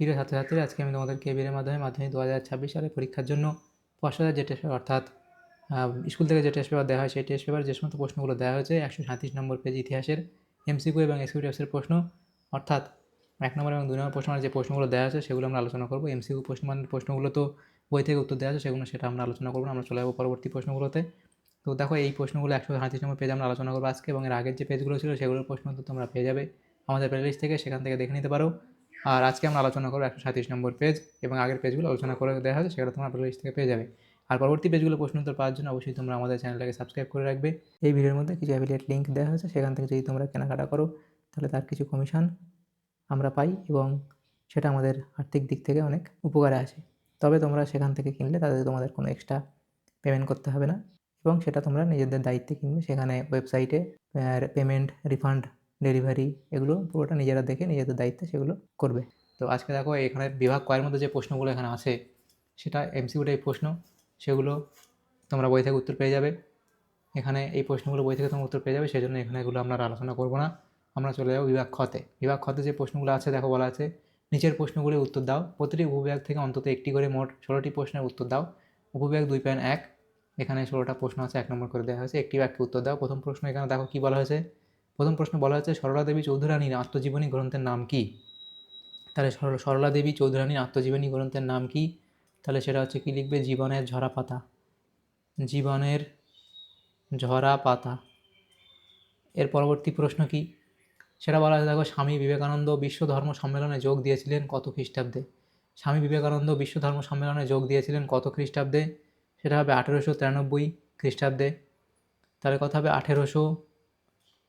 প্রিয় ছাত্রছাত্রীরা, আজকে আমি তোমাদের কেবিরের মাধ্যমে মাধ্যমিক দু হাজার ছাব্বিশ সালে পরীক্ষার জন্য পশ্চাৎ যে টেস্ট পেপার অর্থাৎ স্কুল থেকে যে টেস্ট পেপার দেওয়া হয়, সেই টেস্ট পেপার যে সমস্ত প্রশ্নগুলো দেওয়া হয়েছে, একশো সাঁত্রিশ নম্বর পেজ ইতিহাসের এমসিকিউ এবং এসকিউ টাইপসের প্রশ্ন, অর্থাৎ এক নম্বর এবং দুই নম্বর প্রশ্ন মানে যে প্রশ্নগুলো দেওয়া আছে সেগুলো আমরা আলোচনা করব। এমসিকিউ প্রশ্ন মানে প্রশ্নগুলো তো বই থেকে উত্তর দেওয়া আছে, সেগুলো সেটা আমরা আলোচনা করব, আমরা চলে যাব পরবর্তী প্রশ্নগুলোতে। তো দেখো, এই প্রশ্নগুলো একশো সাঁত্রিশ নম্বর পেজ আমরা আলোচনা করব আজকে, এবং এর আগের যে পেজগুলো ছিল, সেগুলোর প্রশ্ন তো তোমরা পেয়ে যাবে আমাদের প্লেলিস্ট থেকে, সেখান থেকে দেখে নিতে পারো। আর আজকে আমরা আলোচনা করব একশো সাঁত্রিশ নম্বর পেজ এবং আগের পেজগুলো আলোচনা করে দেওয়া হয়েছে, সেগুলো তোমরা প্লেলিস্ট থেকে পেয়ে যাবে। আর পরবর্তী পেজগুলো প্রশ্ন উত্তর পাওয়ার জন্য অবশ্যই তোমরা আমাদের চ্যানেলটাকে সাবস্ক্রাইব করে রাখবে। এই ভিডিওর মধ্যে কিছু অ্যাফিলিয়েট লিঙ্ক দেওয়া হয়েছে, সেখান থেকে যদি তোমরা কেনাকাটা করো, তাহলে তার কিছু কমিশন আমরা পাই এবং সেটা আমাদের আর্থিক দিক থেকে অনেক উপকারে আসে। তবে তোমরা সেখান থেকে কিনলে তাদের তোমাদের কোনো এক্সট্রা পেমেন্ট করতে হবে না এবং সেটা তোমরা নিজেদের দায়িত্বে কিনবে। সেখানে ওয়েবসাইটে পেমেন্ট রিফান্ড ডেলিভারি এগুলো পুরোটা নিজেরা দেখে নিজেদের দায়িত্বে সেগুলো করবে। তো আজকে দেখো এখানে বিভাগ কয়ের মধ্যে যে প্রশ্নগুলো এখানে আছে, সেটা এমসিকিউ টাইপ প্রশ্ন। সেগুলো তোমরা বই থেকে উত্তর পেয়ে যাবে। এখানে এই প্রশ্নগুলো বই থেকে তোমরা উত্তর পেয়ে যাবে সেই জন্য এখানে এগুলো আমরা আলোচনা করব না। আমরা চলে যাব বিভাগ খতে বিভাগ খতে যে প্রশ্নগুলো আছে, দেখো বলা আছে, নিচের প্রশ্নগুলির উত্তর দাও। প্রতিটি উপবিভাগ থেকে অন্তত একটি করে মোট ষোলোটি প্রশ্নের উত্তর দাও। উপবিভাগ দুই পয়েন্ট এক, এখানে ষোলোটা প্রশ্ন আছে, এক নম্বর করে দেওয়া হয়েছে। একটি বাক্যে উত্তর দাও। প্রথম প্রশ্ন এখানে দেখো কী বলা হয়েছে? প্রথম প্রশ্ন বলা হয়েছে, সরলা দেবী চৌধুরানীর আত্মজীবনী গ্রন্থের নাম কি? তাহলে সরল- সরলা দেবী চৌধুরানীর আত্মজীবনী গ্রন্থের নাম কি? তাহলে সেটা হচ্ছে কি লিখবে? জীবনের ঝরা পাতা। জীবনের ঝরা পাতা। এর পরবর্তী প্রশ্ন কি? সেটা বলা হয়েছে, দেখো, স্বামী বিবেকানন্দ বিশ্ব ধর্ম সম্মেলনে যোগ দিয়েছিলেন কত খ্রিস্টাব্দে? স্বামী বিবেকানন্দ বিশ্ব ধর্ম সম্মেলনে যোগ দিয়েছিলেন কত খ্রিস্টাব্দে? সেটা হবে আঠেরোশো তিরানব্বই খ্রিস্টাব্দে। তাহলে কথা হবে আঠেরোশো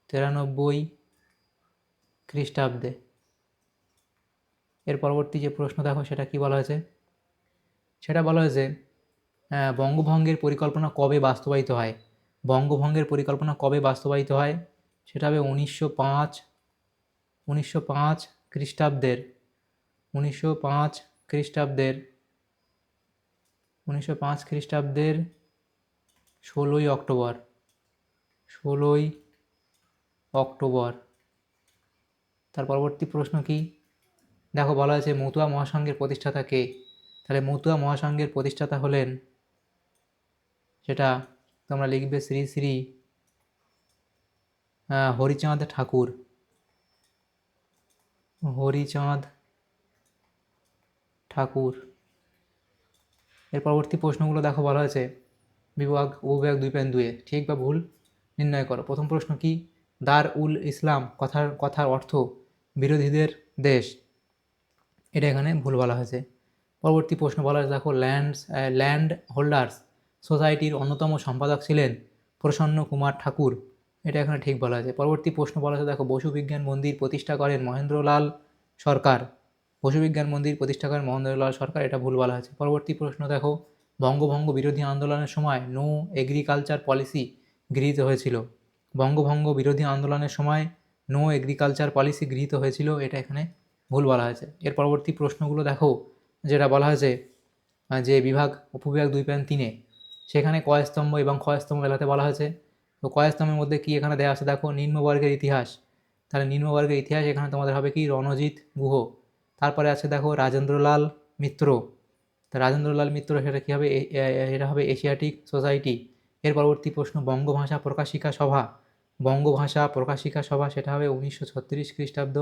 তিরানব্বই খ্রিস্টাব্দে। এর পরবর্তী যে প্রশ্ন দেখো, সেটা কি বলা হয়েছে? সেটা বলা হয়েছে বঙ্গভঙ্গের পরিকল্পনা কবে বাস্তবায়িত হয়? বঙ্গভঙ্গের পরিকল্পনা কবে বাস্তবায়িত হয়? সেটা হবে উনিশশো পাঁচ উনিশশো পাঁচ খ্রিস্টাব্দের, উনিশশো পাঁচ খ্রিস্টাব্দের, উনিশশো পাঁচ খ্রিস্টাব্দের ষোলোই অক্টোবর। ষোলোই অক্টোবর। তার পরবর্তী প্রশ্ন কি? দেখো বলা আছে, মতুয়া মহাসংঘের প্রতিষ্ঠাতা কে? তাহলে মতুয়া মহাসংঘের প্রতিষ্ঠাতা হলেন সেটা তোমরা লিখবে শ্রী শ্রী হরিচাঁদ ঠাকুর। হরিচাঁদ ঠাকুর। এর পরবর্তী প্রশ্নগুলো দেখো বলা হয়েছে বিভাগ উপবিভাগ দুই পয়েন্ট দুয়ে ঠিক বা ভুল? নির্ণয় করো। প্রথম প্রশ্ন কি? দার উল ইসলাম কথার কথার অর্থ বিরোধীদের দেশ। এটা এখানে ভুল বলা হয়েছে। পরবর্তী প্রশ্ন বলা হয়েছে, দেখো, ল্যান্ডস ল্যান্ড হোল্ডার্স সোসাইটির অন্যতম সম্পাদক ছিলেন প্রসন্ন কুমার ঠাকুর। এটা এখানে ঠিক বলা হয়েছে। পরবর্তী প্রশ্ন বলা আছে দেখো, বসু বিজ্ঞান মন্দির প্রতিষ্ঠা করেন মহেন্দ্রলাল সরকার। বসু বিজ্ঞান মন্দির প্রতিষ্ঠা করেন মহেন্দ্রলাল সরকার, এটা ভুল বলা হয়েছে। পরবর্তী প্রশ্ন, দেখো, বঙ্গভঙ্গ বিরোধী আন্দোলনের সময় নো এগ্রিকালচার পলিসি গৃহীত হয়েছিল। বঙ্গভঙ্গ বিরোধী আন্দোলনের সময় নো এগ্রিকালচার পলিসি গৃহীত হয়েছিল, এটা এখানে ভুল বলা হয়েছে। এর পরবর্তী প্রশ্নগুলো দেখো, যেটা বলা হয়েছে, যে বিভাগ উপবিভাগ দুই পয়েন্ট তিনে, সেখানে কয়স্তম্ভ এবং ক্ষয়স্তম্ভ মেলাতে বলা হয়েছে। তো কয়স্তম্ভের মধ্যে কি এখানে দেওয়া আছে? দেখো নিম্নবর্গের ইতিহাস। তাহলে নিম্নবর্গের ইতিহাস এখানে তোমাদের হবে কি? রণজিৎ গুহ। তারপরে আছে দেখো, রাজেন্দ্রলাল মিত্র। তা রাজেন্দ্রলাল মিত্র, সেটা কী হবে? এটা হবে এশিয়াটিক সোসাইটি এর পরবর্তী প্রশ্ন, বঙ্গভাষা প্রকাশিকা সভা। বঙ্গভাষা প্রকাশিকা সভা সেটা হবে উনিশশো ছত্রিশ খ্রিস্টাব্দ।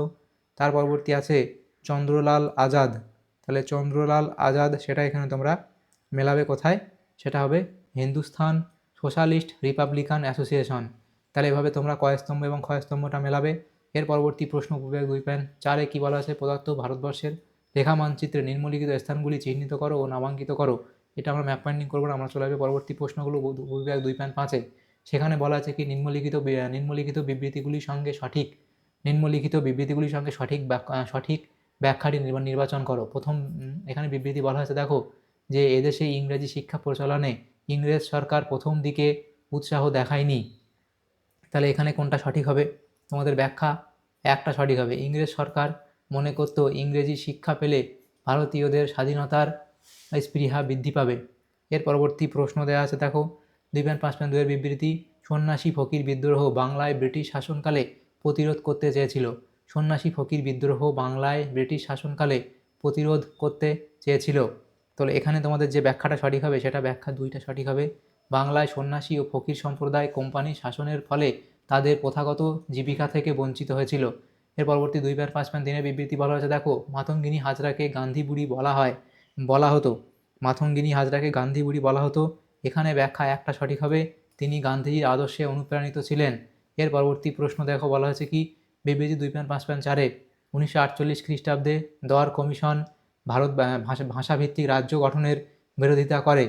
তার পরবর্তী আছে চন্দ্রলাল আজাদ। তাহলে চন্দ্রলাল আজাদ সেটা এখানে তোমরা মেলাবে কোথায়? সেটা হবে হিন্দুস্থান সোশ্যালিস্ট রিপাবলিকান অ্যাসোসিয়েশন। তাহলে এভাবে তোমরা কয়স্তম্ভ এবং ক্ষয়স্তম্ভটা মেলাবে। এর পরবর্তী প্রশ্ন উপবিভাগ দুই পয়েন্ট চারে কী বলা আছে? পদার্থ, ভারতবর্ষের রেখা মানচিত্রে নিম্নলিখিত স্থানগুলি চিহ্নিত করো ও নামাঙ্কিত করো। এটা আমরা ম্যাপ পয়েন্টিং করব আমরা চলে যাবে পরবর্তী প্রশ্নগুলো উপবিভাগ দুই পয়েন্ট পাঁচে। সেখানে বলা আছে কি নিম্নলিখিত নিম্নলিখিত বিবৃতিগুলির সঙ্গে সঠিক, নিম্নলিখিত বিবৃতিগুলির সঙ্গে সঠিক সঠিক ব্যাখ্যাটি নির্বা- নির্বাচন করো। প্রথম এখানে বিবৃতি বলা হয়েছে, দেখো, যে এদেশে ইংরেজি শিক্ষা প্রচলনে ইংরেজ সরকার প্রথম দিকে উৎসাহ দেখায়নি। তাহলে এখানে কোনটা সঠিক হবে? তোমাদের ব্যাখ্যা একটা সঠিক হবে। ইংরেজ সরকার মনে করতো ইংরেজি শিক্ষা পেলে ভারতীয়দের স্বাধীনতার স্পৃহা বৃদ্ধি পাবে। এর পরবর্তী প্রশ্ন দেওয়া আছে, দেখো দুই পয়েন্ট পাঁচ পয়েন্ট দুয়ের বিবৃতি, সন্ন্যাসী ফকির বিদ্রোহ বাংলায় ব্রিটিশ শাসনকালে প্রতিরোধ করতে চেয়েছিল। সন্ন্যাসী ফকির বিদ্রোহ বাংলায় ব্রিটিশ শাসনকালে প্রতিরোধ করতে চেয়েছিল। তো এখানে তোমাদের যে ব্যাখ্যাটা সঠিক হবে, সেটা ব্যাখ্যা দুইটা সঠিক হবে। বাংলায় সন্ন্যাসী ও ফকির সম্প্রদায় কোম্পানি শাসনের ফলে তাদের প্রথাগত জীবিকা থেকে বঞ্চিত হয়েছিল। এর পরবর্তী দুই পাঁচ প্যান দিনের বিবৃতি বলা হয়েছে, দেখো, মাতঙ্গিনী হাজরাকে গান্ধী বুড়ি বলা হয়। বলা হতো। মাথঙ্গিনী হাজরাকে গান্ধী বুড়ি বলা হতো। এখানে ব্যাখ্যা একটা সঠিক হবে। তিনি গান্ধীজির আদর্শে অনুপ্রাণিত ছিলেন। এর পরবর্তী প্রশ্ন দেখো, বলা হয়েছে কি? বিবৃতি দুই প্যান পাঁচ প্যান চারে উনিশশো আটচল্লিশ খ্রিস্টাব্দে দর কমিশন ভারত ভাষা, ভাষাভিত্তিক রাজ্য গঠনের বিরোধিতা করে।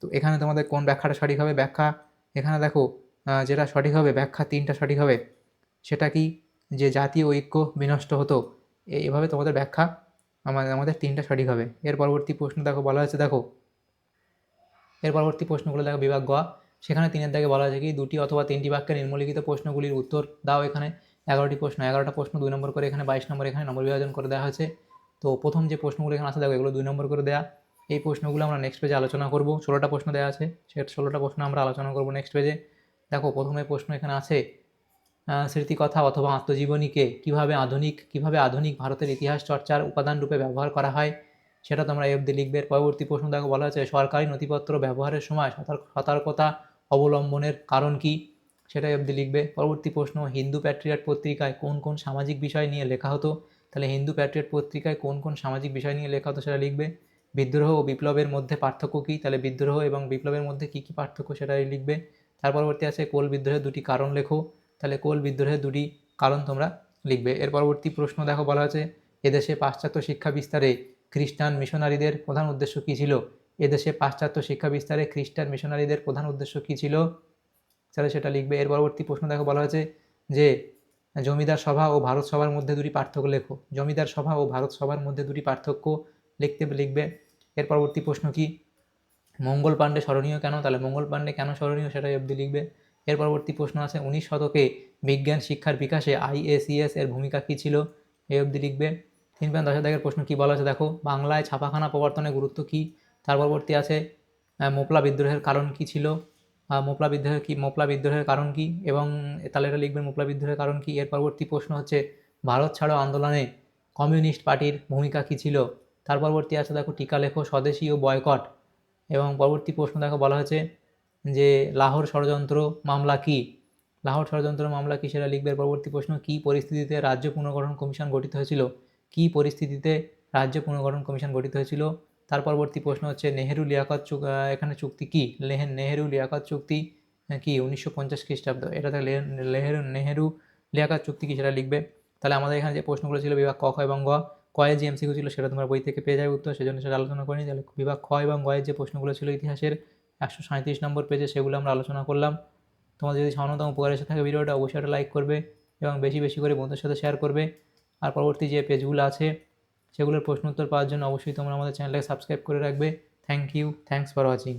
তো এখানে তোমাদের কোন ব্যাখ্যাটা সঠিক হবে? ব্যাখ্যা এখানে দেখো যেটা সঠিক হবে, ব্যাখ্যা তিনটা সঠিক হবে। সেটা কি? যে জাতীয় ঐক্য বিনষ্ট হতো। এভাবে তোমাদের ব্যাখ্যা আমাদের আমাদের তিনটা সঠিক হবে। এর পরবর্তী প্রশ্ন দেখো, বলা হয়েছে, দেখো, এর পরবর্তী প্রশ্নগুলো দেখো, বিভাগ গ। সেখানে তিনের দাগে বলা হয়েছে কি, দুটি অথবা তিনটি বাক্যে নিম্নলিখিত প্রশ্নগুলির উত্তর দাও এখানে। এগারোটি প্রশ্ন, এগারোটা প্রশ্ন দুই নম্বর করে এখানে, বাইশ নম্বর এখানে নম্বর বিভাজন করে দেওয়া হয়েছে। তো প্রথম যে প্রশ্নগুলো এখানে আছে, দেখো, এগুলো দুই নম্বর করে দেওয়া এই প্রশ্নগুলো আমরা নেক্সট পেজে আলোচনা করব। ষোলোটা প্রশ্ন দেওয়া আছে। সে ষোলোটা প্রশ্ন আমরা আলোচনা করব নেক্সট পেজে দেখো, প্রথমে প্রশ্ন এখানে আছে স্মৃতিকথা অথবা আত্মজীবনীকে কীভাবে আধুনিক কীভাবে আধুনিক ভারতের ইতিহাস চর্চার উপাদান রূপে ব্যবহার করা হয়, সেটা তোমরা অবধি লিখবে। পরবর্তী প্রশ্ন দেখো, বলা হচ্ছে সরকারি নথিপত্র ব্যবহারের সময় সতর্ক, সতর্কতা অবলম্বনের কারণ কি? সেটা অবধি লিখবে। পরবর্তী প্রশ্ন, হিন্দু প্যাট্রিয়ট পত্রিকায় কোন কোন সামাজিক বিষয় নিয়ে লেখা হতো? তাহলে হিন্দু প্যাট্রিয়ট পত্রিকায় কোন কোন সামাজিক বিষয় নিয়ে লেখা হতো সেটা লিখবে। বিদ্রোহ ও বিপ্লবের মধ্যে পার্থক্য কী? তাহলে বিদ্রোহ এবং বিপ্লবের মধ্যে কী কী পার্থক্য সেটাই লিখবে। তার পরবর্তী আছে, কোল বিদ্রোহের দুটি কারণ লেখো। তাহলে কোল বিদ্রোহের দুটি কারণ তোমরা লিখবে। এর পরবর্তী প্রশ্ন দেখো, বলা হয়েছে, এদেশে পাশ্চাত্য শিক্ষা বিস্তারে খ্রিস্টান মিশনারিদের প্রধান উদ্দেশ্য কী ছিল? এদেশে পাশ্চাত্য শিক্ষা বিস্তারে খ্রিস্টান মিশনারিদের প্রধান উদ্দেশ্য কী ছিল? তাহলে সেটা লিখবে। এর পরবর্তী প্রশ্ন দেখো, বলা হয়েছে যে, জমিদার সভা ও ভারত সভার মধ্যে দুটি পার্থক্য লেখো। জমিদার সভা ও ভারত সভার মধ্যে দুটি পার্থক্য লিখতে লিখবে। এর পরবর্তী প্রশ্ন কি? মঙ্গল পাণ্ডে স্মরণীয় কেন? তাহলে মঙ্গল পাণ্ডে কেন স্মরণীয়? সেটাই অবধি লিখবে। এর পরবর্তী প্রশ্ন আছে, উনিশ শতকে বিজ্ঞান শিক্ষার বিকাশে আইএসিএস এর ভূমিকা কী ছিল? এই অবধি লিখবে, তিন পয়েন্ট দশ দাগের প্রশ্ন কী বলা আছে? দেখো, বাংলায় ছাপাখানা প্রবর্তনের গুরুত্ব কী? তার পরবর্তী আছে মোপলা বিদ্রোহের কারণ কী ছিল? মোপলা বিদ্রোহের কী, মোপলা বিদ্রোহের কারণ কী? এবং তাহলে এটা লিখবেন মোপলা বিদ্রোহের কারণ কী? এর পরবর্তী প্রশ্ন হচ্ছে, ভারত ছাড়ো আন্দোলনে কমিউনিস্ট পার্টির ভূমিকা কী ছিল? তার পরবর্তী আছে, দেখো, টিকা লেখো, স্বদেশী ও বয়কট। এবং পরবর্তী প্রশ্ন, দেখো, বলা হয়েছে যে লাহোর ষড়যন্ত্র মামলা কি? লাহোর ষড়যন্ত্র মামলা কি সেটা লিখবে? পরবর্তী প্রশ্ন, কি পরিস্থিতিতে রাজ্য পুনর্গঠন কমিশন গঠিত হয়েছিল? কি পরিস্থিতিতে রাজ্য পুনর্গঠন কমিশন গঠিত হয়েছিল? তার পরবর্তী প্রশ্ন হচ্ছে, নেহেরু লিয়াকত চুক এখানে চুক্তি কি? লেহেন নেহেরু লিয়াকত চুক্তি কি উনিশশো পঞ্চাশ খ্রিস্টাব্দ? এটা থেকে লেহেরু নেহেরু লিয়াকত চুক্তি কি সেটা লিখবে? তাহলে আমাদের এখানে যে প্রশ্নগুলো ছিল, বিভাগ ক, খ এবং গ, কয়ে যে এমসিকিউ ছিল সেটা তোমরা বই থেকে পেয়ে যাবে উত্তর, সেজন্য সেটা আলোচনা করিনি। তাহলে বিভাগ খ এবং গয়ের যে প্রশ্নগুলো ছিল ইতিহাসের একশো সাঁত্রিশ নম্বর পেজে সেগুলো আমরা আলোচনা করলাম। তোমাদের যদি সামান্যতম উপকার এসে থাকে ভিডিওটা অবশ্যই একটা লাইক করবে এবং বেশি বেশি করে বন্ধুর সাথে শেয়ার করবে। আর পরবর্তী যে পেজগুলো আছে, সেগুলোর প্রশ্ন উত্তর পাওয়ার জন্য অবশ্যই তোমরা আমাদের চ্যানেলটাকে সাবস্ক্রাইব করে রাখবে। Thank you thanks for watching